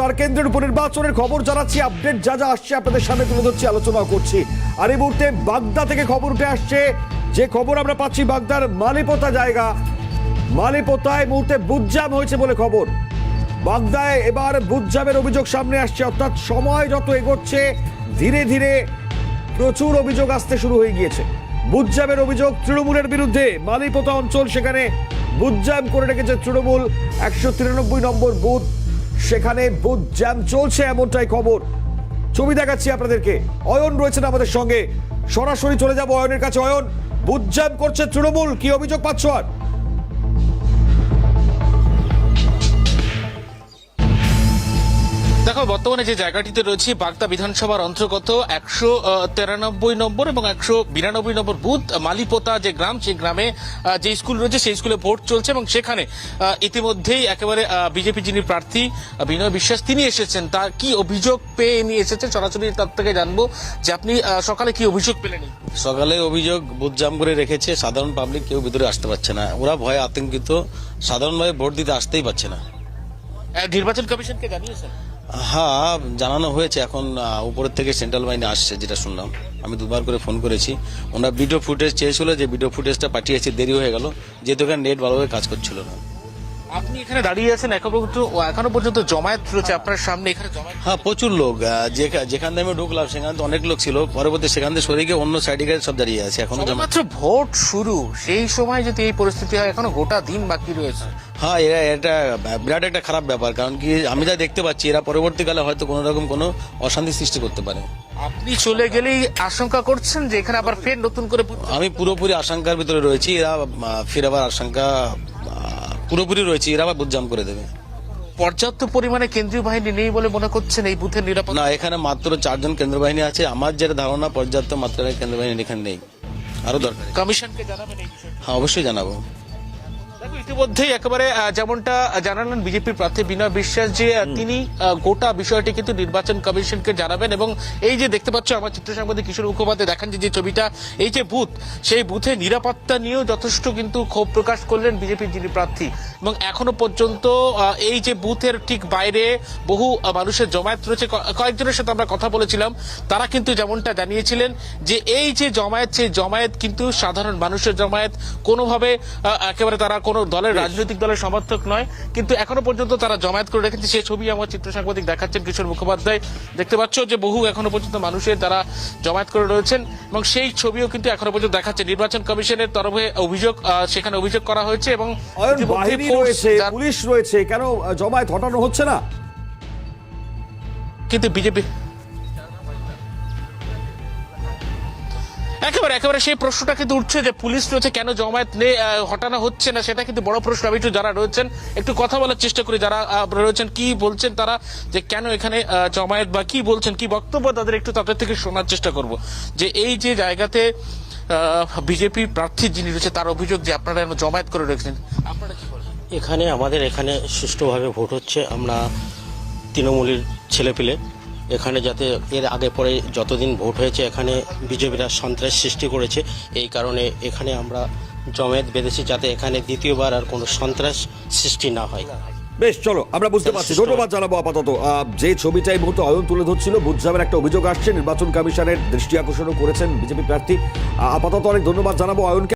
তার কেন্দ্রের উপনির্বাচনের খবর জানাচ্ছি, আপডেট যা যা আসছে আপনাদের সামনে তুলে ধরছি আলোচনা করছি। আর এই মুহূর্তে বাগদা থেকে খবর উঠে আসছে, যে খবর আমরা পাচ্ছি বাগদার মালিপোতা জায়গা। মালিপোতায় মুহূর্তে বুজ্জাম হয়েছে বলে খবর। বাগদায় এবার বুজ্জামের অভিযোগ সামনে আসছে, অর্থাৎ সময় যত এগোচ্ছে, ধীরে ধীরে প্রচুর অভিযোগ আসতে শুরু হয়ে গিয়েছে। বুজ্জামের অভিযোগ তৃণমূলের বিরুদ্ধে, মালিপোতা অঞ্চল সেখানে বুজ্জাম করে রেখেছে তৃণমূল। একশো তিরানব্বই নম্বর বুথ সেখানে বুথ জ্যাম চলছে, এমনটাই খবর। ছবি দেখাচ্ছি আপনাদেরকে। অয়ন রয়েছেন আমাদের সঙ্গে। সরাসরি চলে যাব অয়নের কাছে। অয়ন বুথ জ্যাম করছে তৃণমূল। কি অভিযোগ পাচ্ছ আর? দেখো বর্তমানে যে জায়গাটিতে রয়েছে বাগদা বিধানসভার অন্তর্গত একশো তেরানব্বই নম্বর এবং একশো বিরানব্বই নম্বর বুথ মালিপোতা যে গ্রাম সেই গ্রামে যে স্কুল রয়েছে সেই স্কুলে ভোট চলছে এবং সেখানে ইতিমধ্যেই একেবারে বিজেপি যিনি প্রার্থী বিনয় বিশ্বাস তিনি এসেছেন। তার কি অভিযোগ পেয়ে নিয়ে এসেছেন? সরাসরি তার থেকে জানব যে আপনি সকালে কি অভিযোগ পেলেন? সকালে অভিযোগ বুথ জাম করে রেখেছে। সাধারণ পাবলিক কেউ ভিতরে আসতে পারছে না। ওরা ভয়ে আতঙ্কিত। সাধারণভাবে ভোট দিতে আসতেই পারছে না। নির্বাচন কমিশনকে জানিয়েছেন? হ্যাঁ জানানো হয়েছে এখন উপরের থেকে সেন্ট্রাল বাহিনী আসছে যেটা শুনলাম। আমি দুবার করে ফোন করেছি। ওনারা ভিডিও ফুটেজ চেয়েছিল যে ভিডিও ফুটেজটা পাঠিয়েছে, দেরি হয়ে গেল। যেহেতু এখানে নেট ভালোভাবে কাজ করছিল না। আপনি এখানে দাঁড়িয়ে আছেন এখনও পর্যন্ত এখনও পর্যন্ত জমায়েত রয়েছে আপনার সামনে এখানে হ্যাঁ প্রচুর লোক যেখান থেকে আমি ঢুকলাম সেখানে তো অনেক লোক ছিল পরবর্তী সেখান থেকে সরে গিয়ে অন্য সাইডে গিয়ে সব দাঁড়িয়ে আছে এখনও মাত্র ভোট শুরু সেই সময় যদি এই পরিস্থিতি হয় এখনও গোটা দিন বাকি রয়েছে। হ্যাঁ এরা এটা বিরাট একটা খারাপ ব্যাপার কারণ কি আমি যা দেখতে পাচ্ছি এরা পরবর্তীকালে হয়তো কোনো রকম কোনো অশান্তি সৃষ্টি করতে পারে। আপনি চলে গেলেই আশঙ্কা করছেন যে এখানে আবার ফের নতুন করে আমি পুরোপুরি আশঙ্কার ভিতরে রয়েছি এরা ফির আবার আশঙ্কা পুরোপুরি রয়েছে এরা আবার বুঝজাম করে দেবে। পর্যাপ্ত পরিমাণে কেন্দ্রীয় বাহিনী নেই বলে মনে করছেন এই বুথের নিরাপত্তা না এখানে মাত্র চারজন কেন্দ্র বাহিনী আছে। আমার যেটা ধারণা পর্যাপ্ত মাত্রায় কেন্দ্র বাহিনী এখানে নেই। আরও দরকার কমিশনকে জানাবেন হ্যাঁ অবশ্যই জানাব। ইতিমধ্যেই একেবারে যেমনটা জানালেন বিজেপির প্রার্থী বিনয় বিশ্বাস যে তিনি গোটা বিষয়টি কিন্তু নির্বাচন কমিশনকে জানাবেন এবং এই যে দেখতে পাচ্ছ আমার চিত্র সাংবাদিক কিশোর মুখোপাধ্যায় দেখান যে যে ছবিটা এই যে বুথ সেই বুথে নিরাপত্তা নিয়েও যথেষ্ট কিন্তু ক্ষোভ প্রকাশ করলেন বিজেপির যিনি প্রার্থী। এবং এখনও পর্যন্ত এই যে বুথের ঠিক বাইরে বহু মানুষের জমায়েত রয়েছে কয়েকজনের সাথে আমরা কথা বলেছিলাম তারা কিন্তু যেমনটা জানিয়েছিলেন যে এই যে জমায়েত সেই জমায়েত কিন্তু সাধারণ মানুষের জমায়েত কোনোভাবে একেবারে তারা কোনো দলের রাজনৈতিক দলের সমর্থক নয় কিন্তু এখনও পর্যন্ত তারা জমায়েত করে রেখেছে। সেই ছবি আমার চিত্র সাংবাদিক দেখাচ্ছেন কিশোর মুখোপাধ্যায়। দেখতে পাচ্ছ যে বহু এখনও পর্যন্ত মানুষের তারা জমায়েত করে রয়েছেন এবং সেই ছবিও কিন্তু এখনও পর্যন্ত দেখাচ্ছে। নির্বাচন কমিশনের তরফে অভিযোগ সেখানে অভিযোগ করা হয়েছে এবং পুলিশ রয়েছে কেন জমায়েত হটানো হচ্ছে না? কিন্তু বিজেপি একেবারে একেবারে সেই প্রশ্নটা কিন্তু উঠছে যে পুলিশ রয়েছে কেন জমায়েত নেই হটানো হচ্ছে না, সেটা কিন্তু বড় প্রশ্ন। আমি একটু যারা রয়েছেন, একটু কথা বলার চেষ্টা করি, যারা রয়েছেন, কি বলছেন তারা, যে কেন এখানে জমায়েত বা কি বলছেন, কি বক্তব্য তাদের একটু তাদের থেকে শোনার চেষ্টা করব। যে এই যে জায়গাতে বিজেপি প্রার্থী যিনি রয়েছে, তার অভিযোগ যে আপনারা জমায়েত করে রেখেছেন, আপনারা কি বলেন এখানে আমাদের এখানে সুষ্ঠুভাবে ভোট হচ্ছে। আমরা তৃণমূলের ছেলেপিলে এখানে যাতে এর আগে পরে যতদিন ভোট হয়েছে এখানে বিজেপিরা সন্ত্রাস সৃষ্টি করেছে। এই কারণে এখানে আমরা জমায়েত বেঁধেছি যাতে এখানে দ্বিতীয়বার আর কোনো সন্ত্রাস সৃষ্টি না হয়। বেশ চলো আমরা বুঝতে পারছি। ধন্যবাদ জানাব আপাতত। যে ছবিটা এই মুহূর্তে অয়ন তুলে ধরছিল বুঝজামের একটা অভিযোগ আসছে। নির্বাচন কমিশনের দৃষ্টি আকর্ষণও করেছেন বিজেপি প্রার্থী। আপাতত অনেক ধন্যবাদ জানাব অয়নকে।